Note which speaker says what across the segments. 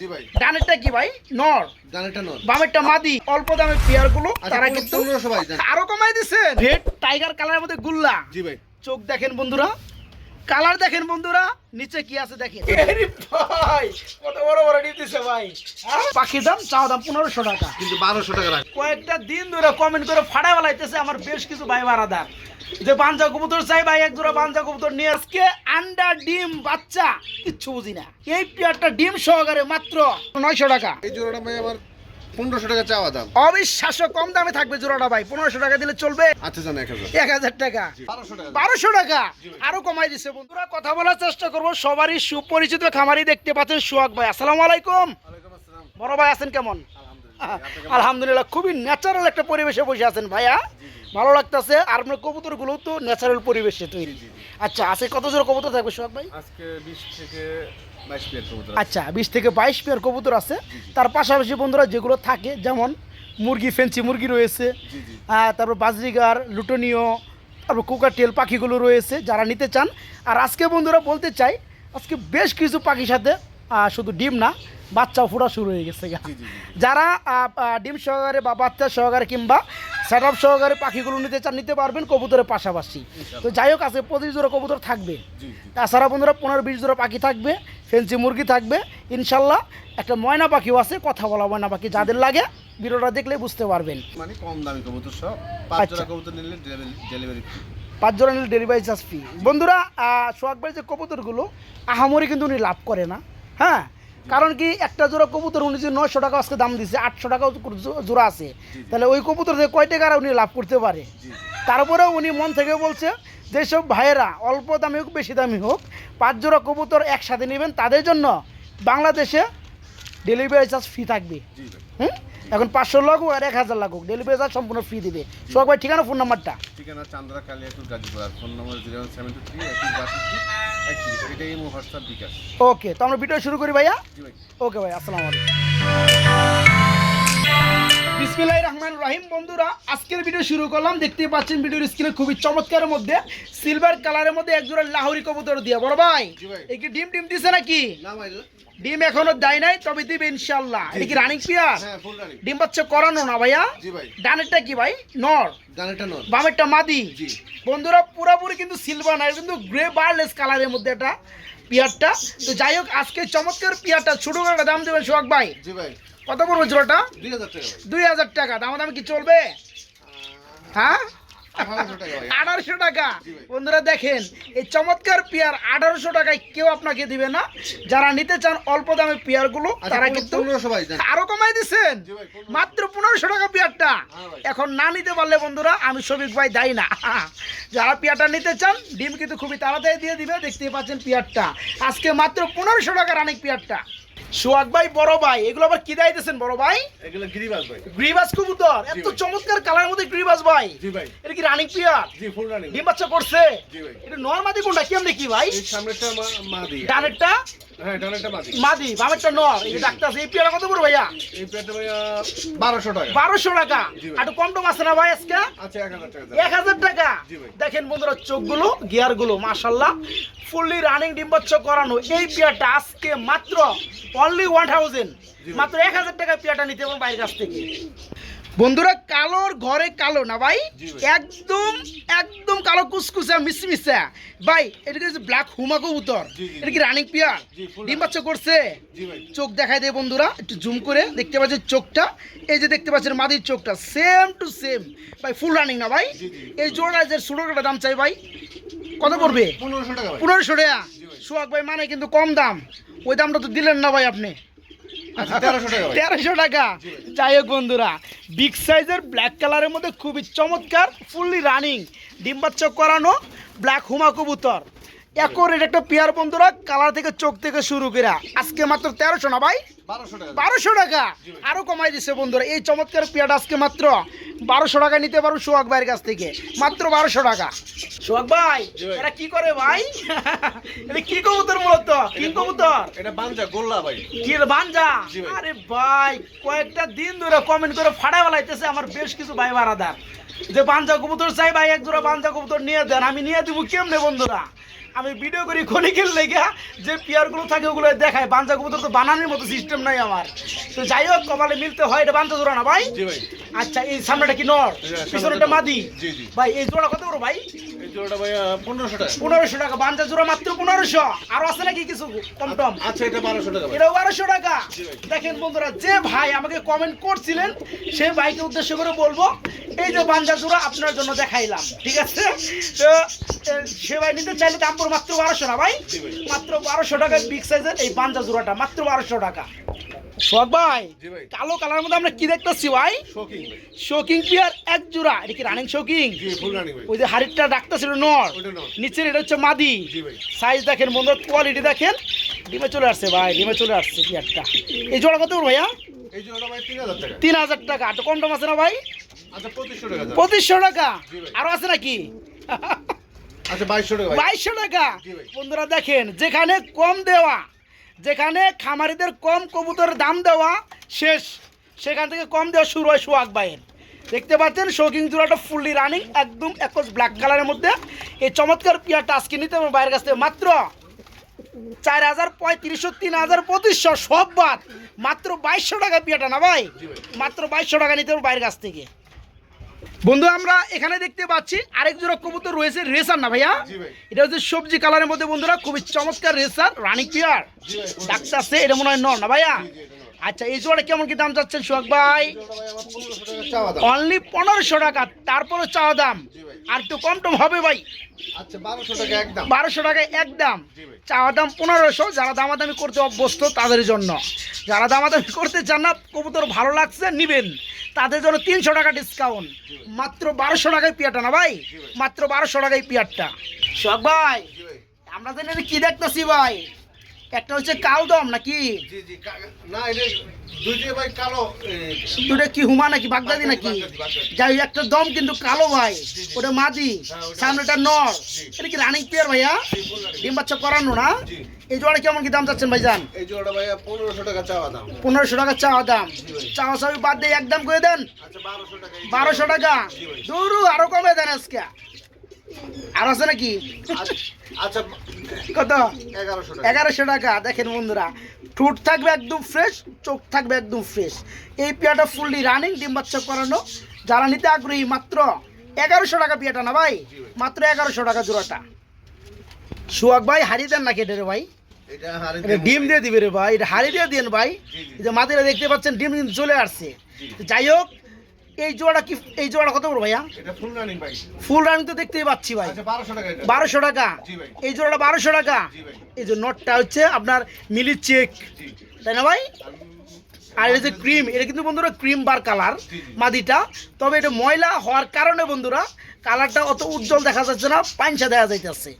Speaker 1: জি ভাই।
Speaker 2: ডানেরটা কি ভাই? নর।
Speaker 1: ডানেরটা নন
Speaker 2: বামেরটা মাদি। অল্প দামের পেয়ারগুলো
Speaker 1: আচ্ছা,
Speaker 2: তারা কিন্তু
Speaker 1: পনেরোশো ভাই, দেন।
Speaker 2: আরও কমাই দিছে। রেড। টাইগার কালারের মধ্যে গুল্লা।
Speaker 1: জি ভাই।
Speaker 2: চোখ দেখেন বন্ধুরা। কালার দেখেন বন্ধুরা। নিচে কি আছে দেখেন। ভাই কত বড় বড় দিতেছে ভাই। পাখির দাম চাও দাম পনেরোশো টাকা।
Speaker 1: কিন্তু বারোশো টাকা
Speaker 2: কয়েকটা দিন ধরে কমেন্ট করে ফাড়া বেলাইতেছে আমার বেশ কিছু ভাই বারাদার যে বাঞ্জা কবুতর চাই ভাই এক জোড়া বাঞ্জা কবুতর নিয়ে আজকে আন্ডা ডিম বাচ্চা কিচ্ছু বুঝি না। এই পেয়ারটা ডিম সহকারে মাত্র নয়শো টাকা।
Speaker 1: এই জোড়াটা ভাই আমার পনেরোশো টাকা চাওয়া দাম।
Speaker 2: অবিশ্বাস্য কম দামে থাকবে জোড়াটা ভাই পনেরোশো টাকা দিলে চলবে।
Speaker 1: আচ্ছা জান এক হাজার।
Speaker 2: টাকা।
Speaker 1: বারোশো টাকা।
Speaker 2: আরও কমাই দিচ্ছে বন্ধুরা কথা বলার চেষ্টা করব। সবারই সুপরিচিত খামারি দেখতে পাচ্ছেন সোহাগ ভাই। আসসালামু আলাইকুম। বড় ভাই আছেন কেমন?
Speaker 1: আলহামদুলিল্লাহ।
Speaker 2: খুবই ন্যাচারাল একটা পরিবেশে বসে আছেন ভাইয়া। ভালো লাগতেছে আর আপনার কবুতরগুলো তো ন্যাচারাল পরিবেশে তৈরি। আচ্ছা আছে কত জোর কবুতর থাকবে সোহাগ ভাই?
Speaker 1: আজকে বিশ থেকে
Speaker 2: আচ্ছা বিশ থেকে বাইশ পেয়ার কবুতর আছে। তার পাশাপাশি বন্ধুরা যেগুলো থাকে যেমন মুরগি ফেন্সি মুরগি রয়েছে তারপর বাজরিগার লুটনীয় তারপর কোকাটেল পাখিগুলো রয়েছে যারা নিতে চান। আর আজকে বন্ধুরা বলতে চাই আজকে বেশ কিছু পাখির সাথে শুধু ডিম না বাচ্চাও ফোটা শুরু হয়ে গেছে। যারা ডিম সহকারে বা বাচ্চা সহকারে কিংবা সেট আপ সহকারে পাখিগুলো নিতে চান নিতে পারবেন কবুতরের পাশাপাশি। তো যাই হোক আছে পঁচিশ জোড়া কবুতর থাকবে। তাছাড়া বন্ধুরা পনেরো বিশ জোড়া পাখি থাকবে ফেন্সি মুরগি থাকবে। ইনশাল্লাহ একটা ময়না পাখিও আছে কথা বলা ময়না পাখি যাদের লাগে ভিডিওটা দেখলে বুঝতে পারবেন।
Speaker 1: মানে কম দামি কবুতর সব। পাঁচ
Speaker 2: আচ্ছা।
Speaker 1: জোড়া কবুতর নিলে ডেলিভারি
Speaker 2: পাঁচ জোড়া নিলে ডেলিভারি চার্জ ফি বন্ধুরা সোহাগ ভাই যে কবুতরগুলো আহামরি কিন্তু উনি লাভ করে না। হ্যাঁ? কারণ কি একটা জোড়া কবুতর উনি যে নয়শো টাকা আজকে দাম দিচ্ছে আটশো টাকা জোড়া আছে। তাহলে ওই কবুতর থেকে কয় টাকা উনি লাভ করতে পারে?
Speaker 1: তারপরে
Speaker 2: তারপরেও উনি মন থেকে বলছে যেসব ভাইয়েরা অল্প দামি হোক বেশি দামি হোক পাঁচ জোড়া কবুতর একসাথে নেবেন তাদের জন্য বাংলাদেশে ডেলিভারি চার্জ ফ্রি থাকবে। হুম? এখন পাঁচশো লাগুক আর এক হাজার লাগুক। ডেলিভারি চার্জ সম্পূর্ণ ফ্রি দেবে। সোহাগ ভাই ঠিকানা ফোন নাম্বারটা
Speaker 1: ঠিকানা চান্দ্রা কালিয়াকুর গাজীপুর আর phone number zero seven two three এটাই হোয়াটসঅ্যাপ বিকাশ।
Speaker 2: ওকে তো আমরা ভিডিও শুরু করি ভাইয়া?
Speaker 1: ভাই।
Speaker 2: ওকে ভাই আসসালামু আলাইকুম। বিসমিল্লাহির রহমানির রহিম। বন্ধুরা আজকের ভিডিও শুরু করলাম। দেখতে পাচ্ছেন ভিডিওর স্ক্রিনে খুবই চমৎকারের মধ্যে সিলভার কালারের মধ্যে এক জোড়া লাহোরি কবুতর দিয়ে। বড় ভাই এই কি ডিম ডিম দিছে নাকি?
Speaker 1: না ভাই
Speaker 2: ডিম এখনও দেয় নাই তবে দিবে ইনশাল্লাহ এটা কি রানিং পিয়ার
Speaker 1: হ্যাঁ ফুল রানিং
Speaker 2: ডিম বাচ্চা করানো না ভাইয়া?
Speaker 1: জি ভাই।
Speaker 2: ডানেরটা কি ভাই? নর। বামেরটা মাদি।
Speaker 1: জি।
Speaker 2: বন্ধুরা পুরোপুরি কিন্তু সিলভার না কিন্তু গ্রে বার্লেস কালারের মধ্যে একটা পিয়ারটা তো যাই হোক আজকে চমৎকার পিয়ারটা ছোট দাম দেবেন সোহাগ ভাই।
Speaker 1: জি ভাই।
Speaker 2: কত পড়বে জোড়াটা
Speaker 1: দুই হাজার টাকা ভাই
Speaker 2: দুই হাজার টাকা দাম দাম কি চলবে? হ্যাঁ?
Speaker 1: আঠারোশো টাকা।
Speaker 2: বন্ধুরা দেখেন এই চমৎকার পেয়ার আঠারোশো টাকায় কেউ আপনাকে দিবে না। যারা নিতে চান অল্প দামের পেয়ারগুলো
Speaker 1: আচ্ছা,
Speaker 2: তারা কিন্তু আরও কমাই দিচ্ছেন। মাত্র পনেরোশো টাকা পেয়ারটা।
Speaker 1: হ্যাঁ
Speaker 2: এখন না নিতে পারলে বন্ধুরা আমি শফিক ভাই দায়ী না। যারা পেয়ারটা নিতে চান ডিম কিন্তু খুবই তাড়াতাড়ি দিয়ে দিবে। দেখতেই পাচ্ছেন পেয়ারটা। আজকে মাত্র পনেরোশো টাকার অনেক পেয়ারটা। সোহাগ ভাই বড় ভাই এগুলো আবার কি দাইতেছেন বড় ভাই?
Speaker 1: এগুলো গ্রিবাস ভাই।
Speaker 2: গ্রিবাস কবুতর এত চমৎকার কালারের মধ্যে গ্রিবাস ভাই।
Speaker 1: জি ভাই।
Speaker 2: এটা কি রানিং পিয়ার
Speaker 1: জি ফুল রানিং
Speaker 2: ডিম বাচ্চা করছে?
Speaker 1: জি ভাই।
Speaker 2: এটা নর্মাদি কোনটা? কি ভাই?
Speaker 1: এই সামনেরটা মা- মা
Speaker 2: ডানেরটা?
Speaker 1: হ্যাঁ
Speaker 2: মাদি বামেরটা নর এই যে ডাক্তার আছে এই পেয়ারা কত পড়বে ভাইয়া?
Speaker 1: এই প্লেটটা ভাই বারোশো টাকা।
Speaker 2: বারোশো টাকা। একটু কম টম আছে না ভাই আজকে?
Speaker 1: আচ্ছা এক হাজার টাকা।
Speaker 2: দেখেন বন্ধুরা চোখগুলো গিয়ারগুলো মাশাল্লাহ ফুললি রানিং ডিম করানো এই পেয়ারটা আজকে মাত্র অনলি ওয়ান থাউজেন্ড
Speaker 1: জি ভাই।
Speaker 2: মাত্র এক হাজার টাকা পেয়ারটা নিতে হবে বাইরের কাছ থেকে। বন্ধুরা কালোর ঘরে কালো না ভাই? একদম একদম কালো কুসকুসা মিসমিসা ভাই এটা কি ব্ল্যাক হুমা কবুতর? এটা কি রানিং পিয়ার ডিম বাচ্চা করছে? চোখ দেখাই দেয় বন্ধুরা একটু জুম করে দেখতে পাচ্ছেন চোখটা। এই যে দেখতে পাচ্ছেন মাদির চোখটা সেম টু সেম ভাই ফুল রানিং না ভাই। এই জোড়া যে ষোলোটা দাম চাই ভাই কত পড়বে?
Speaker 1: পনেরোশো টাকা
Speaker 2: পনেরোশো টাকা। সোহাগ ভাই মানে কিন্তু কম দাম। ওই দামটা তো দিলেন না ভাই আপনি।
Speaker 1: তেরোশো টাকা।
Speaker 2: যাই হোক বন্ধুরা বিগ সাইজের ব্ল্যাক কালারের মধ্যে খুবই চমৎকার ফুললি রানিং ডিম্বাচ্ছ করানো ব্ল্যাক হুমা কবুতর। একর এটা একটা পেয়ার বন্ধুরা কালার থেকে চোখ থেকে শুরু করে। আজকে মাত্র তেরোশো না ভাই?
Speaker 1: বারোশো টাকা।
Speaker 2: কমাই দিচ্ছে বন্ধুরা এই চমৎকার পেয়ারটা আজকে মাত্র বারোশো টাকা নিতে পারব সোহাগ ভাইয়ের কাছ থেকে। মাত্র বারোশো টাকা। সোহাগ ভাই এটা কি করে ভাই? এটা কি কবুতর মূলত? কি কবুতর?
Speaker 1: এটা বাঞ্জা গোল্লা ভাই।
Speaker 2: কি রে বাঞ্জা?
Speaker 1: জি ভাই।
Speaker 2: আরে ভাই কয়েকটা দিন ধরে কমেন্ট করে ফাড়া বেলাইতেছে আমার বেশ কিছু ভাই বারাদার। যে বাঞ্জা কবুতর চাই ভাই এক জোড়া বাঞ্জা কবুতর নিয়ে দেন আমি নিয়ে দিব কেমনে বন্ধুরা? আমি ভিডিও করি খনিকের লেগে যে পিয়ারগুলো থাকে ওগুলো দেখায়। বাঞ্জা কবুতর তো বানানোর মতো সিস্টেম নাই আমার। তো যাই হোক কপালে মিলতে হয় এটা বাঞ্জা জোড়া না ভাই? আচ্ছা এই সামনেটা কি নর?
Speaker 1: এটা
Speaker 2: পিছনেটা মাদি। ভাই এই জোড়া কত বড় ভাই?
Speaker 1: পনেরোশো টাকা।
Speaker 2: বাঞ্জা জোড়া মাত্র পনেরোশো। আরও আছে নাকি কিছু? কম টম।
Speaker 1: আচ্ছা এটা বারোশো টাকা
Speaker 2: এটাও বারোশো টাকা। দেখেন বন্ধুরা যে ভাই আমাকে কমেন্ট করছিলেন সেই ভাইকে উদ্দেশ্য করে বলব এই যে বাঞ্জা জোড়া আপনার জন্য দেখাইলাম ঠিক আছে? তো সে ভাই নিতে চাইলে দাম মাত্র বারোশো না ভাই? মাত্র বারোশো টাকায় বিগ সাইজের এই বাঞ্জা জোড়াটা মাত্র বারোশো টাকা। সোহাগ ভাই কালো কালার মধ্যে আমরা কি দেখতেছি ভাই? শোকিং পিয়ার এক জোড়া? এটা কি রানিং শোকিং ওই যে হাড়িটা ডাকতেছিল নর। নিচের এটা হচ্ছে মাদি। সাইজ দেখেন বন্ধুর কোয়ালিটি দেখেন। ডিমে চলে আসছে ভাই ডিমে চলে আসছে পিয়ারটা এই জোড়া কত ভাইয়া?
Speaker 1: তিন হাজার টাকা।
Speaker 2: তো কম টম আছে না ভাই?
Speaker 1: আচ্ছা পঁচিশশো টাকা।
Speaker 2: আরও আছে নাকি?
Speaker 1: আচ্ছা বাইশশো টাকা
Speaker 2: বাইশশো টাকা। বন্ধুরা দেখেন যেখানে কম দেওয়া যেখানে খামারিদের কম কবুতরের দাম দেওয়া শেষ সেখান থেকে কম দেওয়া শুরু হয় সোহাগ ভাইয়ের। দেখতে পাচ্ছেন শৌকিং জোড়াটা ফুললি রানিং একদম একজ ব্ল্যাক কালারের মধ্যে। এই চমৎকার পিয়ারটা আজকে নিতে হবে বাইরের কাছ থেকে মাত্র চার হাজার পঁয়ত্রিশশো তিন হাজার পঁচিশশো সব বাদ মাত্র বাইশশো টাকা পিয়াটা না ভাই?
Speaker 1: ভাই।
Speaker 2: মাত্র বাইশশো টাকা নিতে হবে বাইরের কাছ থেকে। বন্ধু আমরা এখানে দেখতে পাচ্ছি আরেক জোড়া কবুতর রয়েছে রেসার না ভাইয়া? এটা হচ্ছে সবজি কালারের মধ্যে বন্ধুরা খুবই চমৎকার রেসার রানিক পিয়ার। ডাক্তার সে এটা মনে হয় নর না ভাইয়া। আচ্ছা এই জোড়া কেমন কি দাম চাচ্ছেন সোহাগ ভাই? অনলি পনেরোশো টাকা তারপরে চাওয়া দাম। আর একটু কম টম হবে ভাই।
Speaker 1: আচ্ছা বারোশো টাকা একদম।
Speaker 2: চাওয়া দাম পনেরোশো যারা দামাদামি করতে অভ্যস্ত তাদের জন্য। যারা দামাদামি করতে চান না কবুতর ভালো লাগছে নিবেন। তাদের জন্য তিনশো টাকা ডিসকাউন্ট মাত্র বারোশো টাকায় পিয়ারটা না ভাই? মাত্র বারোশো টাকায় পিয়ারটা। সব ভাই আমরা তো কি দেখতেছি ভাই? একটা হচ্ছে কালদম নাকি?
Speaker 1: কালো এ,
Speaker 2: দুটা কি হুমা নাকি বাগদাদি নাকি। যাই একটা দম কিন্তু কালো ভাই। ওটা মাদি
Speaker 1: হ্যাঁ,
Speaker 2: সামনেটা নর। এটা কি রানিং পেয়ার ভাইয়া। ডিম বাচ্চা করানো না? এই জোড়া কেমন কি দাম চাচ্ছেন ভাইজান?
Speaker 1: এই ভাইয়া পনেরোশো টাকা চাওয়া দাম।
Speaker 2: পনেরোশো টাকা চাওয়া দাম। চাওয়া চাওয়ি বাদ দিয়ে একদম করে দেন।
Speaker 1: আচ্ছা বারোশো টাকা
Speaker 2: বারোশো টাকা?
Speaker 1: জি
Speaker 2: আরও কমে দেন আজকে। আর আছে নাকি?
Speaker 1: আচ্ছা,
Speaker 2: কত?
Speaker 1: এগারোশো টাকা।
Speaker 2: দেখেন বন্ধুরা ঠোঁট থাকবে একদম ফ্রেশ চোখ থাকবে একদম ফ্রেশ এই পেয়াটা ফুললি রানিং ডিম বাচ্চা করানো। যারা নিতে আগ্রহী মাত্র এগারোশো টাকা পেয়াটা না ভাই? মাত্র এগারোশো টাকা জোড়াটা। সুয়াক ভাই হারিয়ে দেন নাকি এটা রে ভাই?
Speaker 1: এটা
Speaker 2: ডিম দিয়ে দিবে রে ভাই। এটা হাড়ি দিয়ে দিন ভাই। যে মাদিরা দেখতে পাচ্ছেন ডিম চলে আসছে। যাই হোক এই জোড়া কি এই জোড়া কত বড় ভাইয়া?
Speaker 1: ফুল রানিং
Speaker 2: তো দেখতেই পাচ্ছি ভাই।
Speaker 1: আচ্ছা বারোশো টাকা।
Speaker 2: এই জোড়াটা বারোশো টাকা? এই যে নটটা হচ্ছে আপনার মিলি চেক তাই না ভাই? আর এই যে ক্রিম এটা কিন্তু বন্ধুরা ক্রিম বার কালার। মাদিটা। তবে এটা ময়লা হওয়ার কারণে বন্ধুরা কালারটা অত উজ্জ্বল দেখা যাচ্ছে না পাইনসা দেখা যাইতেছে।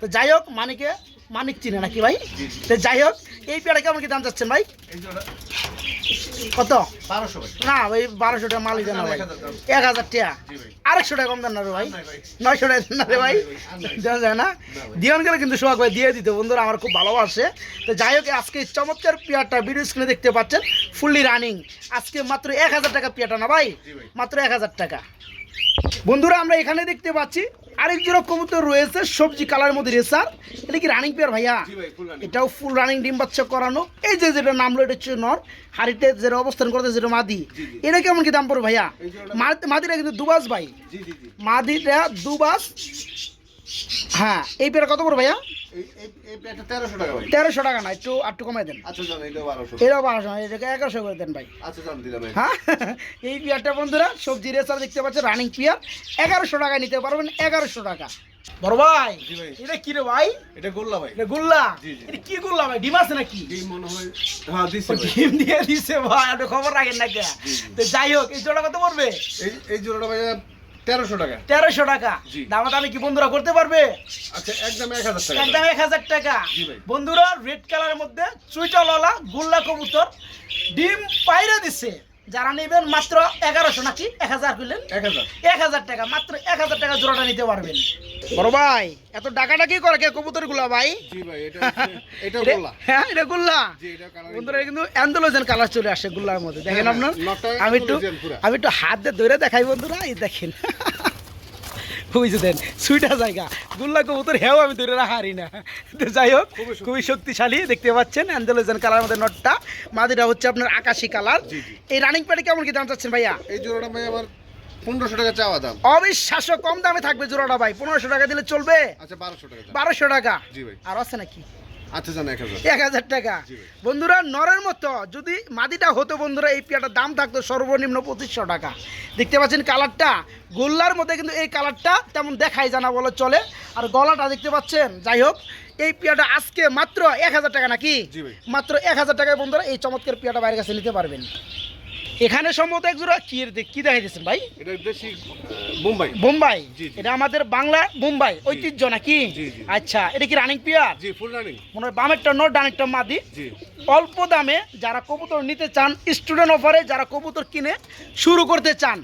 Speaker 2: তো যাই হোক মানিকে মানিক চিনে নাকি ভাই? যাই হোক এই পেয়ারা কেমন কি দাম চাচ্ছেন ভাই? কত? না ভাই বারোশো টাকা মালিক দেন না ভাই।
Speaker 1: এক হাজার
Speaker 2: টাকা? আরেকশো টাকা কম দেন না রে ভাই। নয়শো টাকা দেন না রে ভাই। দেওয়া যায় না।
Speaker 1: ভাই।
Speaker 2: গেলে কিন্তু সোহাগ ভাই দিয়ে দিতে বন্ধুরা আমার খুব ভালোবাসে। তো যাই হোক আজকে চমৎকার পেয়ারটা ভিডিও স্ক্রিনে দেখতে পাচ্ছেন ফুললি রানিং আজকে মাত্র এক হাজার টাকা পেয়ারটা না ভাই। মাত্র এক হাজার টাকা। বন্ধুরা আমরা এখানে দেখতে পাচ্ছি আরেক জোড়া কবুতর রয়েছে সবজি কালার মধ্যে রেসার। এটা কি রানিং পেয়ার ভাইয়া? এটাও ফুল রানিং ডিম বাচ্চা করানো। এই যে যেটা নামলো এটা হচ্ছে নর হাড়িতে যেটা অবস্থান করতে যেটা মাদি। এটা কেমন কি দাম পড়বে ভাইয়া? মাদিটা কিন্তু দুবাস ভাই। মাদিটা দুবাস হ্যাঁ এই পেয়ারা কত পড়বে ভাইয়া?
Speaker 1: তেরোশো টাকা
Speaker 2: না একটু একটু কমাই দেন।
Speaker 1: আচ্ছা
Speaker 2: এটাও বারোশো। এটাকে এগারোশো করে দেন ভাই।
Speaker 1: আচ্ছা।
Speaker 2: হ্যাঁ এই পেয়ারটা বন্ধুরা সবজি রেসার দেখতে পাচ্ছেন রানিং পেয়ার এগারোশো টাকায় নিতে পারবেন এগারোশো টাকা। বড় ভাই
Speaker 1: ভাই।
Speaker 2: এটা কি রে ভাই?
Speaker 1: এটা গোল্লা ভাই।
Speaker 2: এটা গুল্লা। এটা কি গুল্লা ভাই ডিম আছে নাকি?
Speaker 1: মনে হয় হ্যাঁ দিছে ভাই।
Speaker 2: ডিম দিয়ে দিছে ভাই আপনি খবর রাখেন না কে। তো যাই হোক এই জোড়া কত পড়বে?
Speaker 1: এই এই জোড়াটা ভাই তেরোশো টাকা।
Speaker 2: তেরোশো টাকা। কি বন্ধুরা করতে পারবে?
Speaker 1: আচ্ছা একদম এক হাজার টাকা।
Speaker 2: একদম এক হাজার টাকা। বন্ধুরা রেড কালারের মধ্যে চুইটালওয়ালা গোল্লা কবুতর ডিম পাইরে দিচ্ছে যারা নেবেন মাত্র এগারোশো নাকি? এক হাজার করলেন
Speaker 1: এক হাজার।
Speaker 2: টাকা মাত্র এক হাজার টাকা জোড়াটা নিতে পারবেন। বড় ভাই এত ডাকাডাকি কি করে কে কবুতরগুলা ভাই?
Speaker 1: জি ভাই এটা হচ্ছে- এটা
Speaker 2: এটা- হ্যাঁ এটা গুল্লা।
Speaker 1: কালার
Speaker 2: বন্ধুরা কিন্তু অ্যান্ডোলোজেন কালার চলে আসে গুল্লার মধ্যে। দেখেন
Speaker 1: হ্যাঁ,
Speaker 2: আপনার? আমি একটু আমি একটু হাত দিয়ে ধরে দেখাই বন্ধুরা এই দেখেন। ওই যে দেন সুইটা জায়গা। গুল্লা কবুতর হেও আমি ধরে রাখা হারি না। তো যাই হোক
Speaker 1: খুবই
Speaker 2: শক্তিশালী দেখতে পাচ্ছেন অ্যান্ডেলোজেন কালার আমাদের নটটা মাদিটা হচ্ছে আপনার আকাশি কালার। এই রানিং প্যাডে কেমন কি দাম চাচ্ছেন ভাইয়া?
Speaker 1: এই জোড়াটা ভাই আমার পনেরোশো টাকা চাওয়া দাম।
Speaker 2: অবিশ্বাস্য কম দামে থাকবে জোড়াটা ভাই। পনেরোশো টাকা দিলে চলবে?
Speaker 1: আচ্ছা বারোশো টাকা
Speaker 2: বারোশো টাকা।
Speaker 1: জি ভাই।
Speaker 2: আর আছে নাকি?
Speaker 1: এক হাজার।
Speaker 2: এক হাজার টাকা। বন্ধুরা নরের মতো যদি মাদিটা হতো বন্ধুরা এই দাম থাকতো সর্বনিম্ন পঁচিশশো টাকা। দেখতে পাচ্ছেন কালারটা? গোল্লার মধ্যে কিন্তু এই কালারটা তেমন দেখাই জানা বলে চলে। আর গলাটা দেখতে পাচ্ছেন? যাই হোক এই পিয়াটা আজকে মাত্র এক হাজার টাকা নাকি? মাত্র এক হাজার টাকায় বন্ধুরা এই চমৎকার পিয়াটা বাইরের কাছে নিতে পারবেন। এখানে সম্ভবত এক জোড়া কি কি দেখাইতেছেন ভাই?
Speaker 1: এটা দেশি মুম্বাই
Speaker 2: বোম্বাই।
Speaker 1: জি।
Speaker 2: এটা আমাদের বাংলা বোম্বাই ঐতিহ্য নাকি। আচ্ছা এটা কি রানিং পিয়ার
Speaker 1: জি ফুল রানিং
Speaker 2: মনে হয় বামেরটা নোট ডানেরটা মাদি। অল্প দামে যারা কবুতর নিতে চান স্টুডেন্ট অফারে যারা কবুতর কিনে শুরু করতে চান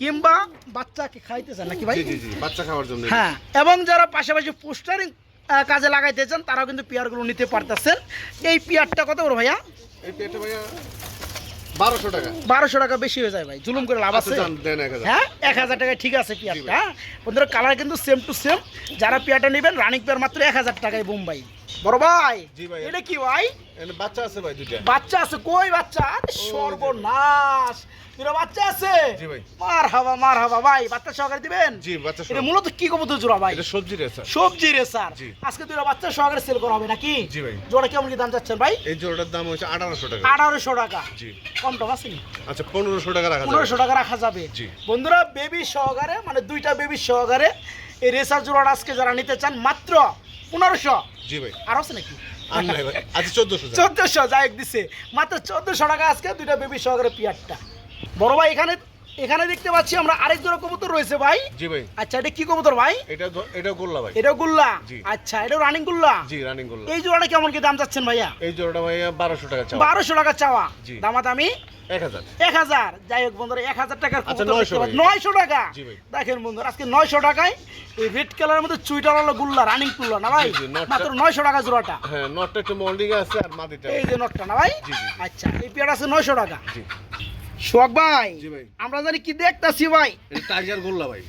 Speaker 2: কিংবা বাচ্চাকে খাইতে চান নাকি ভাই?
Speaker 1: বাচ্চা খাওয়ার জন্য।
Speaker 2: হ্যাঁ এবং যারা পাশাপাশি পোস্টারিং কাজে লাগাইতে চান তারাও কিন্তু পিয়ারগুলো নিতে পারতেছেন। এই পিয়ারটা কত বড় ভাইয়া?
Speaker 1: এই ভাইয়া বারোশো টাকা।
Speaker 2: বারোশো টাকা বেশি হয়ে যায় ভাই জুলুম করে লাভ
Speaker 1: আচ্ছা
Speaker 2: আছে। হ্যাঁ এক হাজার টাকায় ঠিক আছে পেঁয়াজটা। হ্যাঁ বন্ধুরা কালার কিন্তু সেম টু সেম যারা পেঁয়াজটা নেবেন রানিং পেয়ার মাত্র এক হাজার টাকায় বোম্বাই। বড় ভাই? এটা কি ভাই?
Speaker 1: বাচ্চা আছে ভাই দুইটা।
Speaker 2: বাচ্চা আছে কই বাচ্চা? সর্বনাশ। দুটো বাচ্চা আছে?
Speaker 1: জি ভাই।
Speaker 2: মার হাবা মার হাবা ভাই বাচ্চা সহকারে দিবেন?
Speaker 1: জি বাচ্চা
Speaker 2: এটা মূলত কি কবুতর জোড়া ভাই?
Speaker 1: এটা সবজি রে স্যার।
Speaker 2: সবজি রে স্যার। আজকে দুটো বাচ্চা সহকারে সেল করা হবে নাকি?
Speaker 1: জি ভাই।
Speaker 2: জোড়া কেমন কি দাম চাচ্ছেন ভাই?
Speaker 1: এই জোড়াটার দাম হচ্ছে আঠারোশো টাকা।
Speaker 2: আঠারোশো টাকা।
Speaker 1: জি।
Speaker 2: কম টাকা আছে নি?
Speaker 1: আচ্ছা টাকা রাখা যাবে।
Speaker 2: পনেরোশো টাকা রাখা যাবে।
Speaker 1: জি।
Speaker 2: বন্ধুরা বেবি সহকারে মানে দুইটা বেবি সহকারে এই রেসার জোড়াটা আজকে যারা নিতে চান মাত্র পনেরোশো।
Speaker 1: জি ভাই।
Speaker 2: আর আছে নাকি?
Speaker 1: আর নাই ভাই। আচ্ছা চোদ্দশো
Speaker 2: চোদ্দশো যাই দিছে। মাত্র চোদ্দশো টাকা আজকে দুইটা বেবি সহকারে পিয়ারটা। বড় ভাই এখানে এখানে দেখতে পাচ্ছি আমরা আরেক জোড়া কবুতর রয়েছে ভাই।
Speaker 1: জি ভাই।
Speaker 2: আচ্ছা এটা কি কবুতর ভাই?
Speaker 1: এটা এটা গোল্লা ভাই।
Speaker 2: এটাও গুল্লা? আচ্ছা রানিং গুল্লা?
Speaker 1: জি রানিং গোল্লা।
Speaker 2: এই জোড়াটা কেমন কি দাম চাচ্ছেন ভাইয়া?
Speaker 1: এই জোড়াটা ভাইয়া বারোশো টাকা চাও
Speaker 2: বারোশো টাকা চাওয়া। দামাদামি?
Speaker 1: এক হাজার।
Speaker 2: এক হাজার। যাই হোক বন্ধুরা এক হাজার টাকার
Speaker 1: আচ্ছা,
Speaker 2: কবুতর
Speaker 1: 900
Speaker 2: দেখতে পাচ্ছি।
Speaker 1: ভাই।
Speaker 2: নয়শো টাকা? দেখেন বন্ধুরা আজকে নয়শো টাকায় এই রেড কালারের মধ্যে চুইটার হলো গুল্লা রানিং গুল্লা না ভাই? মাত্র নয়শো টাকা জোড়াটা।
Speaker 1: হ্যাঁ নটটা একটু মল্ডিং আছে আর মাদিটা
Speaker 2: এই যে নটটা না ভাই। আচ্ছা এই পেয়ার আছে নয়শো টাকা। ভাই
Speaker 1: জি ভাই।
Speaker 2: আমরা জানি কি দেখতাছি ভাই?
Speaker 1: টাইগার গোল্লা ভাই।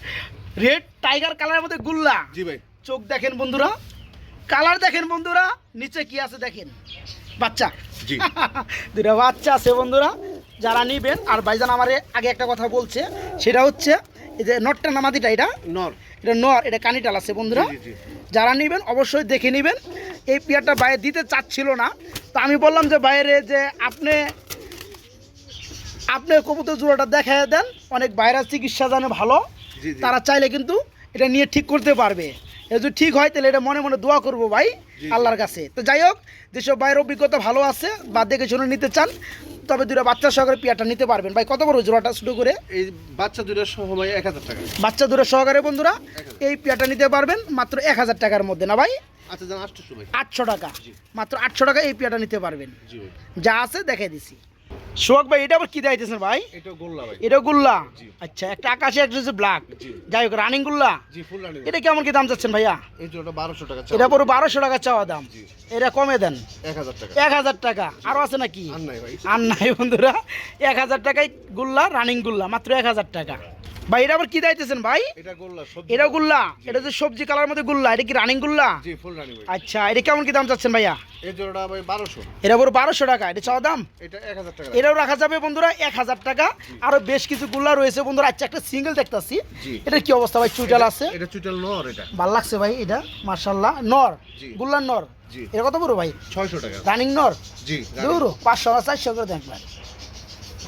Speaker 2: রেড টাইগার কালারের মধ্যে গুল্লা।
Speaker 1: জি ভাই।
Speaker 2: চোখ দেখেন বন্ধুরা কালার দেখেন বন্ধুরা নিচে কি আছে দেখেন? বাচ্চা।
Speaker 1: জি।
Speaker 2: দুটা বাচ্চা আছে বন্ধুরা যারা নিবেন আর ভাইজান আমারে আগে একটা কথা বলছে সেটা হচ্ছে এই যে নটটা নামাদিটা এটা?
Speaker 1: নর
Speaker 2: এটা নর এটা কানিটাল আছে বন্ধুরা। যারা নিবেন অবশ্যই দেখে নেবেন। এই পেয়ারটা বাইরে দিতে চাচ্ছিল না। তো আমি বললাম যে বাইরে যে আপনি আপনি কবুতর জোড়াটা দেখায় দেন। অনেক বাইরের চিকিৎসা জানে ভালো। তারা চাইলে কিন্তু এটা নিয়ে ঠিক করতে পারবে। যদি ঠিক হয় তাহলে এটা মনে মনে দোয়া করব ভাই। আল্লাহর কাছে। তো যাই হোক যেসব বাইরের অভিজ্ঞতা ভালো আছে বা দেখে শুনে নিতে চান তবে দুটো বাচ্চা সহকারে পেয়ারটা নিতে পারবেন। ভাই কত বড় জোড়াটা শুরু করে?
Speaker 1: এই বাচ্চা দুটো সহ ভাই এক হাজার টাকা।
Speaker 2: বাচ্চা দুটো সহকারে বন্ধুরা এই পেয়ারটা নিতে পারবেন মাত্র এক হাজার টাকার মধ্যে না ভাই?
Speaker 1: আচ্ছা
Speaker 2: আটশো টাকা। মাত্র আটশো টাকা এই পেয়ারটা নিতে পারবেন।
Speaker 1: জি
Speaker 2: যা আছে দেখে দিছি। সোহাগ ভাই এটা আবার কি দেখাইতেছেন ভাই?
Speaker 1: এটা গোল্লা ভাই।
Speaker 2: এটা গুল্লা? আচ্ছা একটা আকাশে একটা হচ্ছে ব্ল্যাক যাই হোক রানিং গুল্লা?
Speaker 1: জি ফুল রানিং
Speaker 2: এটা কেমন কি দাম চাচ্ছেন ভাইয়া?
Speaker 1: এই জোড়াটা বারোশো টাকা চাও
Speaker 2: এটা পুরো বারোশো টাকা চাওয়া দাম। এটা কমে দেন।
Speaker 1: এক হাজার টাকা।
Speaker 2: এক হাজার টাকা। আরও আছে নাকি?
Speaker 1: আর নাই ভাই।
Speaker 2: আর নাই বন্ধুরা। এক হাজার টাকায় গুল্লা রানিং গুল্লা মাত্র এক হাজার টাকা। ভাই এটা আবার কি দিতেছেন ভাই?
Speaker 1: এটা গোল্লা
Speaker 2: এটা গুল্লা। এটা যে সবজি কালার মধ্যে গুল্লা এটা কি রানিং গুল্লা?
Speaker 1: জি ফুল রানিং
Speaker 2: আচ্ছা এটা কেমন কি দাম চাচ্ছেন ভাইয়া?
Speaker 1: এই জোড়াটা ভাই বারোশো।
Speaker 2: এটা পুরো বারোশো টাকা এটা চাওয়া দাম?
Speaker 1: এটা টাকা।
Speaker 2: এটাও রাখা যাবে বন্ধুরা এক হাজার টাকা। আরও বেশ কিছু গুল্লা রয়েছে বন্ধুরা। আচ্ছা একটা সিঙ্গেল দেখতাছি। এটা কি অবস্থা ভাই? আছে?
Speaker 1: এটা চুটাল নর এটা।
Speaker 2: ভালো লাগছে ভাই এটা মার্শাল্লাহ নর। গুল্লার নর। এটা কত বড় ভাই?
Speaker 1: ছয়শো টাকা।
Speaker 2: রানিং নর?
Speaker 1: জি
Speaker 2: পাঁচশো না চারশো করে দেখবেন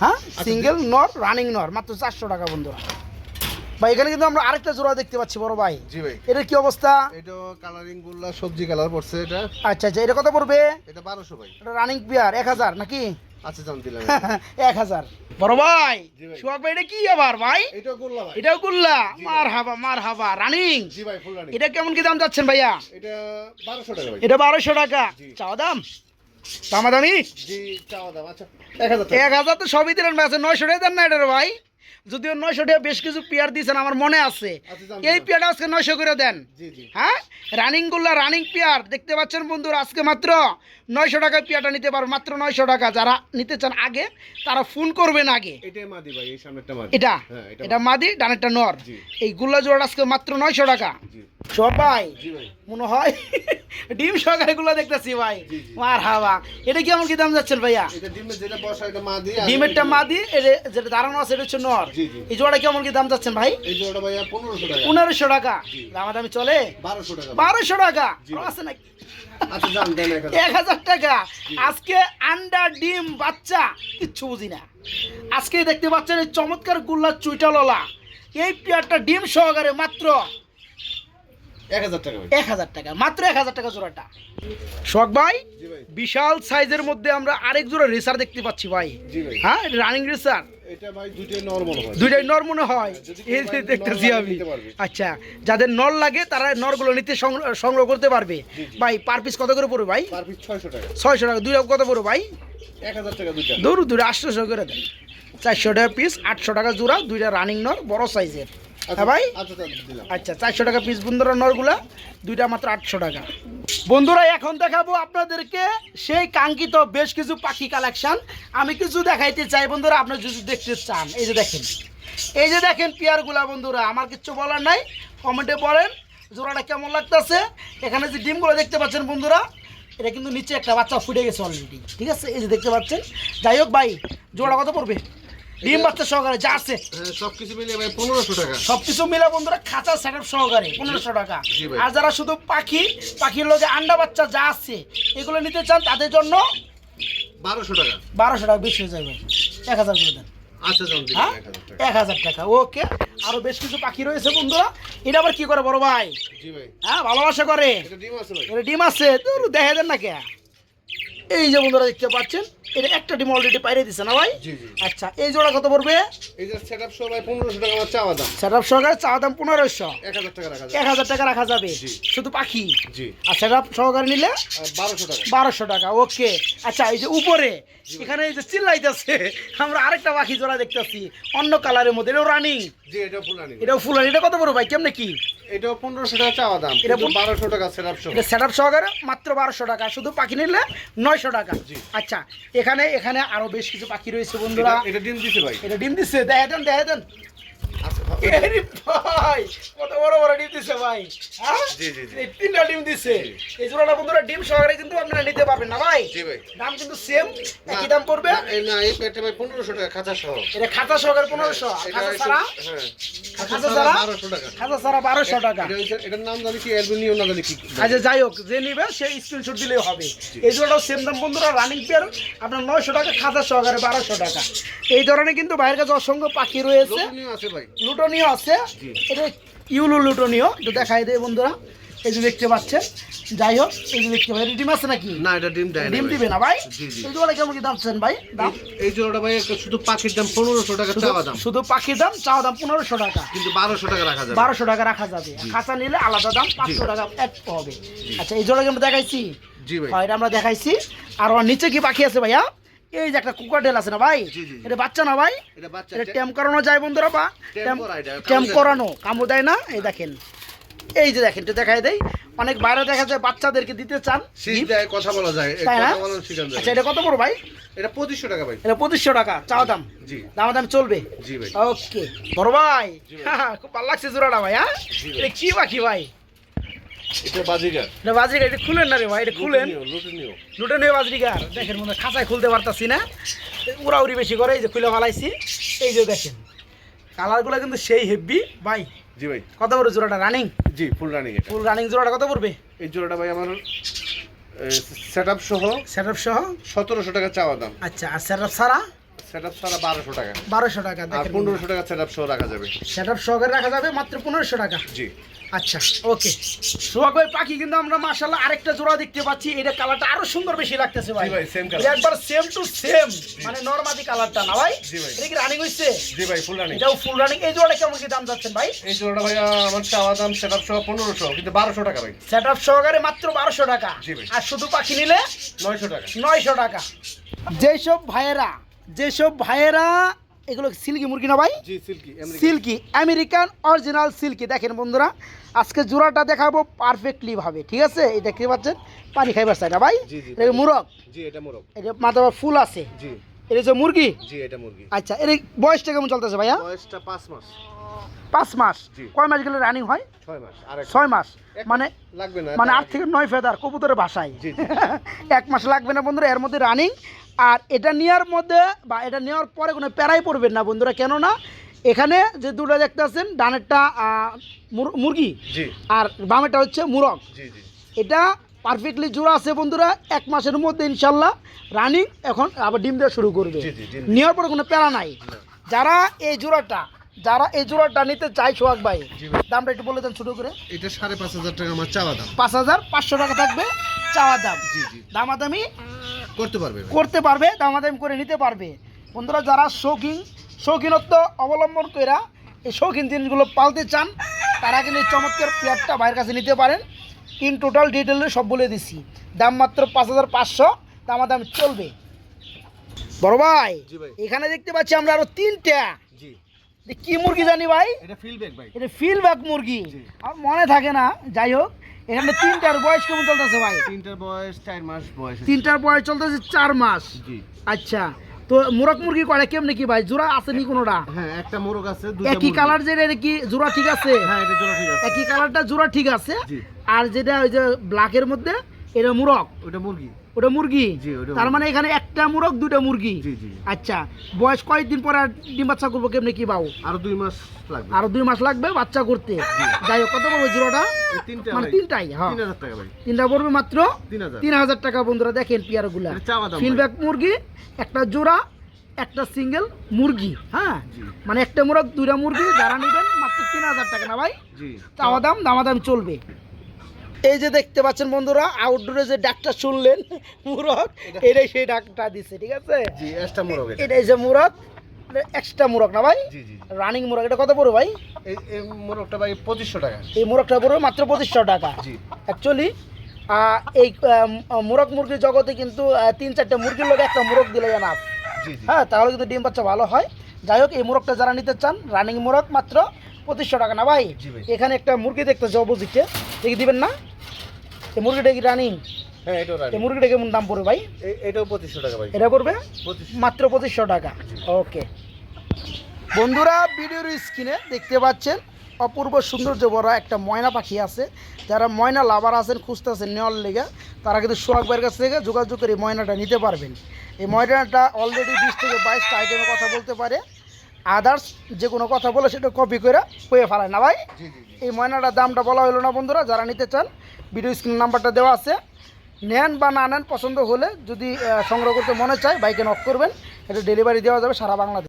Speaker 2: হ্যাঁ? সিঙ্গেল নর রানিং নর। মাত্র চারশো টাকা বন্ধুরা। ভাই এখানে কিন্তু আমরা আরেকটা জোড়া দেখতে পাচ্ছি বড় ভাই।
Speaker 1: জি ভাই।
Speaker 2: এটা কি অবস্থা?
Speaker 1: এটা কালারিং গোল্লা সবজি কালার পড়ছে এটা।
Speaker 2: আচ্ছা আচ্ছা এটা কত পড়বে?
Speaker 1: এটা বারোশো ভাই।
Speaker 2: এটা রানিং এক হাজার নাকি?
Speaker 1: আচ্ছা জান দিলাম।
Speaker 2: এক হাজার। বড় ভাই। সোহাগ ভাই এটা কি আবার ভাই?
Speaker 1: এটা গোল্লা ভাই।
Speaker 2: এটাও গুল্লা? মার হাবা মার হাবা রানিং
Speaker 1: জি ভাই ফুল রানিং
Speaker 2: এটা কেমন কি দাম যাচ্ছেন ভাইয়া?
Speaker 1: এটা বারোশো টাকা ভাই।
Speaker 2: এটা বারোশো টাকা।
Speaker 1: জি।
Speaker 2: চাওয়া দাম? দামা দামি
Speaker 1: জি চাওয়া দাম। আচ্ছা এক হাজার টাকা।
Speaker 2: এক হাজার তো সবই দিলেন ভাই। নয়শো টাকা দেন না এটার ভাই। যদিও নয়শো টাকা বেশ কিছু পেয়ার দিয়েছেন আমার মনে আছে।
Speaker 1: আচ্ছা,
Speaker 2: এই পেয়ারটা আজকে নয়শো করে দেন। হ্যাঁ? রানিংগুলা রানিং পেয়ার দেখতে পাচ্ছেন বন্ধুর আজকে মাত্র নয়শো টাকায় পেয়ারটা নিতে পারবে মাত্র নয়শো টাকা। যারা নিতে চান আগে তারা ফোন করবেন আগে। এটা?
Speaker 1: হ্যাঁ এটা
Speaker 2: এটা মাদি। ডানেরটা নর। এই গুল্লা জোড়া আজকে মাত্র নয়শো টাকা। সবাই
Speaker 1: ভাই।
Speaker 2: মনে হয় ডিম সহকারে গুলো দেখতেছি ভাই। মার হাওয়া এটা কেমন কি দাম যাচ্ছেন ভাইয়া?
Speaker 1: ডিমের যেটা মাদি
Speaker 2: ডিমেরটা মাদি এটা- যেটা দাঁড়ানো আছে এটা হচ্ছে নর। এই জোড়া কেমন কি দাম যাচ্ছেন ভাই?
Speaker 1: পনেরোশো টাকা।
Speaker 2: দামাদামি চলে?
Speaker 1: বারোশো টাকা।
Speaker 2: বারোশো টাকা? আছে নাকি?
Speaker 1: আচ্ছা এক হাজার।
Speaker 2: টাকা। আজকে আন্ডা ডিম বাচ্চা কিচ্ছু বুঝি না। আজকে দেখতে পাচ্ছেন এই চমৎকার গুল্লা চুইটাললা এই পেয়ারটা ডিম সহকারে মাত্র
Speaker 1: এক হাজার টাকা
Speaker 2: এক হাজার টাকা মাত্র এক হাজার টাকা জোড়াটা। শখ ভাই? বিশাল সাইজের মধ্যে আমরা আরেক জোড়া রেসার দেখতে পাচ্ছি ভাই। হ্যাঁ রানিং রেসার
Speaker 1: দুইটাই হয়।
Speaker 2: নর মনে হয়?
Speaker 1: যদি
Speaker 2: এই
Speaker 1: কেউ
Speaker 2: যে
Speaker 1: ভাই
Speaker 2: দেখতেছি
Speaker 1: লাগে
Speaker 2: আমি। আচ্ছা যাদের নর লাগে তারা নরগুলো নিতে সংগ্রহ- করতে পারবে। ভাই পার পিস কত করে পড়বে ভাই?
Speaker 1: পার পিস ছয়শো টাকা।
Speaker 2: ছয়শো টাকা দুইটা কত পড়বে ভাই?
Speaker 1: এক হাজার টাকা দুইটা।
Speaker 2: দৌড় দূরে আটশোশো করে দেন। চারশো টাকা পিস আটশো টাকা জোড়া দুইটা রানিং নর বড় সাইজের হ্যাঁ ভাই?
Speaker 1: আচ্ছা তাহলে দিলাম।
Speaker 2: আচ্ছা চারশো টাকা পিস বন্ধুরা নরগুলা দুইটা মাত্র আটশো টাকা। বন্ধুরা এখন দেখাবো আপনাদেরকে সেই কাঙ্ক্ষিত বেশ কিছু পাখি কালেকশন আমি কিছু দেখাইতে চাই বন্ধুরা আপনারা যদি দেখতে চান। এই যে দেখেন এই যে দেখেন পেয়ারগুলা বন্ধুরা আমার কিচ্ছু বলার নাই। কমেন্টে বলেন জোড়াটা কেমন লাগতেছে? এখানে যে ডিমগুলো দেখতে পাচ্ছেন বন্ধুরা এটা কিন্তু নিচে একটা বাচ্চা ফুটে গেছে অলরেডি ঠিক আছে? এই যে দেখতে পাচ্ছেন? যাই হোক ভাই জোড়া কত পড়বে? ডিম বাচ্চা সহকারে যা আছে।
Speaker 1: হ্যাঁ সব কিছু মিলিয়ে ভাই পনেরোশো টাকা।
Speaker 2: সবকিছু মিলে বন্ধুরা খাঁচা সেটআপ সহকারে পনেরোশো টাকা। আর যারা শুধু পাখি পাখির লগে আন্ডা বাচ্চা যা আছে এগুলো নিতে চান তাদের জন্য
Speaker 1: বারোশো টাকা।
Speaker 2: বারোশো টাকা বেশি হয়ে যাবে। এক হাজার করে দেন।
Speaker 1: আচ্ছা
Speaker 2: হ্যাঁ?
Speaker 1: এক হাজার টাকা।
Speaker 2: ওকে। আরও বেশ কিছু পাখি রয়েছে বন্ধুরা। এটা আবার কি করে বড় ভাই? হ্যাঁ ভালোবাসা করে।
Speaker 1: ডিম আছে
Speaker 2: দেখে দেন না কে। এই যে বন্ধুরা দেখতে পাচ্ছেন? এটা একটা ডিম অলরেডি পাইরে দিছে না ভাই? আচ্ছা এই জোড়া কত পড়বে?
Speaker 1: এই যে সেট আপ সহ ভাই পনেরোশো টাকা আমার চাওয়া দাম
Speaker 2: সেটআপ পনেরোশো।
Speaker 1: এক হাজার টাকা রাখা
Speaker 2: হাজার টাকা রাখা যাবে। শুধু পাখি?
Speaker 1: জি।
Speaker 2: আর সেটআপ সহকারে নিলে?
Speaker 1: আর বারোশো টাকা।
Speaker 2: ওকে। আচ্ছা এই যে উপরে এখানে এই যে চিল্লাইতেছে আমরা আরেকটা পাখি জোড়া দেখতেছি অন্য কালারের মধ্যে। এটাও রানিং।
Speaker 1: জি এটা ফুলানি
Speaker 2: এটাও ফুলানি এটা কত বড় ভাই? কেমনে কি?
Speaker 1: এটাও পনেরোশো টাকা চাওয়া দাম
Speaker 2: এটা
Speaker 1: এটা বারোশো টাকা সেট আপ সহ।
Speaker 2: এটা সেটআপ সহকারে মাত্র বারোশো টাকা। শুধু পাখি নিলে নয়শো টাকা। আচ্ছা এখানে এখানে আরও বেশ কিছু পাখি রয়েছে বন্ধুরা।
Speaker 1: এটা- ডিম দিছে ভাই।
Speaker 2: এটা ডিম দিছে। দেখেন দেন দেখে দেন। এরে ভাই কত বড় বড় ডিম দিচ্ছে ভাই হ্যাঁ। এই তিনটা ডিম দিচ্ছে এই জোড়াটা বন্ধুরা ডিম সহকারে কিন্তু আপনারা নিতে পারবেন না ভাই।
Speaker 1: ভাই।
Speaker 2: দাম কিন্তু সেম একই দাম পড়বে।
Speaker 1: না, এই পেটে ভাই পনেরোশো টাকা খাঁচা সহ।
Speaker 2: এটা খাতা সহকারে পনেরোশো ছাড়া?
Speaker 1: হ্যাঁ। খাঁচা
Speaker 2: ছাড়া
Speaker 1: ছাড়া বারোশো টাকা।
Speaker 2: খাতা ছাড়া বারোশো টাকা।
Speaker 1: এটার নাম জানি কি অ্যালবিনিও না জানি কি।
Speaker 2: আচ্ছা যাই হোক যে নিবে সে স্ক্রিনশট দিলেই হবে। এই জোড়াটাও সেম দাম বন্ধুরা রানিং পেয়ার আপনার নয়শো টাকা খাতা সহকারে বারোশো টাকা। এই ধরনের কিন্তু বাইরের কাছে অসংখ্য পাখি রয়েছে।
Speaker 1: আছে ভাই।
Speaker 2: লুটনীয় আছে। এটা ইউলু লুটনীয় একটু দেখাই দেয় বন্ধুরা। এই যে দেখতে পাচ্ছেন যাই হোক এই যে দেখতে পাই ডিম আছে নাকি?
Speaker 1: না এটা ডিম দেয়
Speaker 2: ডিম। দিবে না ভাই। এই জোড়া কেমন কি দাম চাচ্ছেন ভাই? দাম?
Speaker 1: এই- জোড়াটা ভাই শুধু পাখির দাম পনেরোশো টাকা চাওয়া দাম।
Speaker 2: শুধু পাখির দাম চাওয়া দাম পনেরোশো টাকা।
Speaker 1: কিন্তু বারোশো টাকা রাখা যাবে।
Speaker 2: বারোশো টাকা রাখা যাবে। খাঁচা নিলে আলাদা দাম পাঁচশো টাকা এক হবে। আচ্ছা এই জোড়া আমরা দেখাইছি?
Speaker 1: জি ভাই।
Speaker 2: এটা আমরা দেখাইছি। আর ওর নিচে কি পাখি আছে ভাইয়া? এই যে একটা কুকার ডেল আছে না ভাই। এটা বাচ্চা না ভাই?
Speaker 1: এটা
Speaker 2: ট্যাম করানো যায় বন্ধুরা বা?
Speaker 1: ট্যাম।
Speaker 2: করানো কামড় দেয় না? এই দেখেন। এই যে দেখেন এটা দেখাই দেয় অনেক বাইরে দেখা যায় বাচ্চাদেরকে দিতে চান
Speaker 1: দেয় কথা বলা যায়।
Speaker 2: আচ্ছা এটা কত বড় ভাই?
Speaker 1: এটা পঁচিশশো টাকা ভাই।
Speaker 2: এটা পঁচিশশো টাকা। চাও দাম?
Speaker 1: জি।
Speaker 2: দাম দাম চলবে?
Speaker 1: জি ভাই।
Speaker 2: ওকে। বড় ভাই। হ্যাঁ, খুব ভালো লাগছে জোড়াটা ভাই হ্যাঁ। এটা কি পাখি ভাই?
Speaker 1: এটা বাজিগার।
Speaker 2: এটা বাজরিকা এটা খুলেন না রে ভাই এটা খুলেন।
Speaker 1: লুটিনিও, লুটিনিও।
Speaker 2: লুটে নিয়ে দেখেন মনে খাঁচায় খুলতে পারতাছি না। উড়াউড়ি বেশি করে এই যে খুলে ফালাইছি। এই যে দেখেন কালারগুলো কিন্তু সেই হেভি। ভাই
Speaker 1: জি ভাই।
Speaker 2: কত বড় জোড়াটা? রানিং
Speaker 1: জি ফুল রানিং
Speaker 2: ফুল রানিং জোড়াটা কত পড়বে?
Speaker 1: এই জোড়াটা ভাই আমার সেট আপ সহ
Speaker 2: সেটআপ সহ?
Speaker 1: সতেরোশো টাকা চাওয়া দাম।
Speaker 2: আচ্ছা আর সেটআপ ছাড়া?
Speaker 1: সেট আপ ছাড়া বারোশো টাকা।
Speaker 2: বারোশো টাকা
Speaker 1: আর
Speaker 2: দেখেন।
Speaker 1: পনেরোশো টাকা সেট আপ সহ রাখা যাবে।
Speaker 2: সেটআপ সহকারে রাখা যাবে মাত্র পনেরোশো টাকা।
Speaker 1: জি।
Speaker 2: আচ্ছা ওকে সোহাগ ভাই পাখি কিন্তু আমরা মাশাল্লাহ আরেকটা জোড়া দেখতে পাচ্ছি। এটা কালারটা আরও সুন্দর বেশি লাগতেছে ভাই।
Speaker 1: জি ভাই, colour।
Speaker 2: এটা একবার সেম টু সেম মানে নরমাদি কালারটা না ভাই?
Speaker 1: জি ভাই।
Speaker 2: এটা কি রানিং হইছে?
Speaker 1: জি ভাই ফুল রানিং
Speaker 2: এটাও ফুল রানিং এই জোড়াটা কেমন কি দাম যাচ্ছেন ভাই?
Speaker 1: এই জোড়াটা ভাই আমার চাওয়া দাম সেট আপ সহ পনেরোশো কিন্তু বারোশো টাকা ভাই।
Speaker 2: সেটআপ সহকারে মাত্র বারোশো টাকা।
Speaker 1: জি ভাই।
Speaker 2: আর শুধু পাখি নিলে
Speaker 1: নয়শো টাকা।
Speaker 2: নয়শো টাকা। যেসব ভাইয়েরা যেসব ভাইয়েরা এগুলো সিল্কি মুরগি না ভাই?
Speaker 1: Silkie
Speaker 2: American. Original silkie. দেখেন বন্ধুরা আজকে জোড়াটা দেখাবো পারফেক্টলি ভাবে ঠিক আছে? এই দেখতে পাচ্ছেন পানি খাইবার চাই না ভাই? এটা মুরগ?
Speaker 1: এটা
Speaker 2: মাথা ফুল আছে? এটা যে মুরগি। আচ্ছা এর বয়সটা কেমন চলতেছে ভাইয়া?
Speaker 1: বয়সটা পাঁচ মাস।
Speaker 2: পাঁচ মাস। কয় মাস গেলে রানিং হয়?
Speaker 1: ছয় মাস
Speaker 2: মানে
Speaker 1: লাগবে না
Speaker 2: মানে আট থেকে নয় ফেদার কবুতরের
Speaker 1: জি।
Speaker 2: এক মাস লাগবে না বন্ধুরা এর মধ্যে রানিং আর এটা নেওয়ার মধ্যে বা এটা নেওয়ার পরে কোনো প্যারাই পড়বেন না বন্ধুরা কেননা এখানে যে দুটো দেখতে আছেন ডানেরটা মুরগি আর বামেরটা হচ্ছে মুরগ। এটা পারফেক্টলি জোড়া আছে বন্ধুরা এক মাসের মধ্যে ইনশাল্লাহ রানিং এখন আবার ডিম দেওয়া শুরু করবে। নেওয়ার পরে কোনো প্যারা নাই। যারা এই জোড়াটা যারা এই জোড়াটা নিতে চায় সোহাগ ভাই দামটা একটু বলে দেন ছোটো করে।
Speaker 1: এটা সাড়ে পাঁচ হাজার টাকা আমার চাওয়া দাম।
Speaker 2: পাঁচ হাজার পাঁচশো টাকা থাকবে চাওয়া দাম।
Speaker 1: জি জি।
Speaker 2: দামাদামি
Speaker 1: করতে পারবে
Speaker 2: করতে পারবে দামাদামি করে নিতে পারবে। বন্ধুরা যারা শৌখিন শৌখিনত্ব অবলম্বন কইরা এই শৌখিন জিনিসগুলো পালতে চান তারা কিন্তু এই চমৎকার পেয়ারটা ভাইয়ের কাছে নিতে পারেন। ইন টোটাল ডিটেলে সব বলে দিছি। দাম মাত্র পাঁচ হাজার পাঁচশো দামাদামি চলবে। বড় ভাই। এখানে দেখতে পাচ্ছি আমরা আরও তিনটা।
Speaker 1: জি।
Speaker 2: কি মুরগি জানি ভাই?
Speaker 1: এটা ফিলব্যাক ভাই।
Speaker 2: এটা ফিলব্যাক মুরগি। আর মনে থাকে না যাই হোক এখানে তিনটার বয়স কেমন চলতেছে ভাই?
Speaker 1: তিনটার বয়স চার মাস বয়স
Speaker 2: তিনটার বয়স চলতেছে চার মাস।
Speaker 1: জি।
Speaker 2: আচ্ছা তো মুরগ মুরগি করে কেমনে কি ভাই? জোড়া আছে নি কোনোটা?
Speaker 1: হ্যাঁ একটা মোরগ আছে দুইটা
Speaker 2: একই কালার যেটা এটা কি জোড়া ঠিক আছে?
Speaker 1: হ্যাঁ এটা জোড়া ঠিক আছে।
Speaker 2: একই কালারটা জোড়া ঠিক আছে। আর যেটা ওই যে ব্ল্যাকের মধ্যে এটা মুরগ।
Speaker 1: ওটা মুরগি।
Speaker 2: ওটা মুরগি? তার মানে এখানে একটা মুরগ দুটা মুরগি? আচ্ছা বয়স কয়েকদিন পরে ডিম বাচ্চা করব কেমনে কি বাবু?
Speaker 1: আরও দুই মাস লাগবে।
Speaker 2: আরও দুই মাস লাগবে বাচ্চা করতে? যাই হোক কত পড়বে
Speaker 1: এই তিনটা
Speaker 2: মানে তিনটাই হ্যাঁ। তিনটা পড়বে মাত্র?
Speaker 1: তিন হাজার।
Speaker 2: টাকা বন্ধুরা দেখেন পিয়ারগুলা।
Speaker 1: দাম
Speaker 2: মুরগি একটা জোড়া একটা সিঙ্গেল মুরগি হ্যাঁ? মানে একটা মুরগ দুইটা মুরগি যারা নেবেন মাত্র তিন হাজার টাকা না ভাই? চাওয়া দাম দামাদাম চলবে। এই যে দেখতে পাচ্ছেন বন্ধুরা আউটডোরে যে ডাকটা শুনলেন মুরগ এটাই সেই ডাকটা দিচ্ছে ঠিক আছে? এটাই যে মুরগ এক্সট্রা মুরগ না ভাই। রানিং মুরগ এটা কত পড়বে ভাই?
Speaker 1: এই মোরগটা ভাই পঁচিশশো টাকা।
Speaker 2: এই মুরগটা পড়বে মাত্র পঁচিশশো টাকা। অ্যাকচুয়ালি এই মুরগ মুরগির জগতে কিন্তু তিন চারটে মুরগির লোক একটা মুরগ দিলে না
Speaker 1: জি জি।
Speaker 2: হ্যাঁ তাহলে কিন্তু ডিম বাচ্চা ভালো হয়। যাই হোক এই মুরগটা যারা নিতে চান রানিং মুরগ মাত্র পঁচিশশো টাকা না ভাই? এখানে একটা মুরগি দেখতেছে অপোজিটে দেখি দিবেন না? এই মুরগিটা কি রানিং
Speaker 1: হ্যাঁ এটাও রানি
Speaker 2: মুরগিটা কেমন দাম পড়বে ভাই?
Speaker 1: এটাও পঁচিশশো টাকা ভাই।
Speaker 2: এটা
Speaker 1: পঁচিশশো।
Speaker 2: মাত্র পঁচিশশো টাকা। ওকে বন্ধুরা ভিডিওর স্ক্রিনে দেখতে পাচ্ছেন অপূর্ব সৌন্দর্য ভরা একটা ময়না পাখি আছে। যারা ময়না লাভার আছেন খুঁজতে খুঁজতেছেন নেওয়ার লেগে তারা কিন্তু সোহাগ ভাইয়ের কাছ থেকে যোগাযোগ করে এই ময়নাটা নিতে পারবেন। এই ময়নাটা অলরেডি বিশ থেকে বাইশটা আইটেমে কথা বলতে পারে। আদার্স যে কোনো কথা বলে সেটা কপি করে কয়ে ফেলায় না ভাই? এই ময়নাটার দামটা বলা হলো না বন্ধুরা যারা নিতে চান ভিডিও স্ক্রিন নাম্বারটা দেওয়া আছে। নেন বা না নেন, পছন্দ হলে যদি সংগ্রহ করতে মনে চায়, বাইকে নক করবেন। এটা ডেলিভারি দেওয়া যাবে সারা বাংলাদেশ।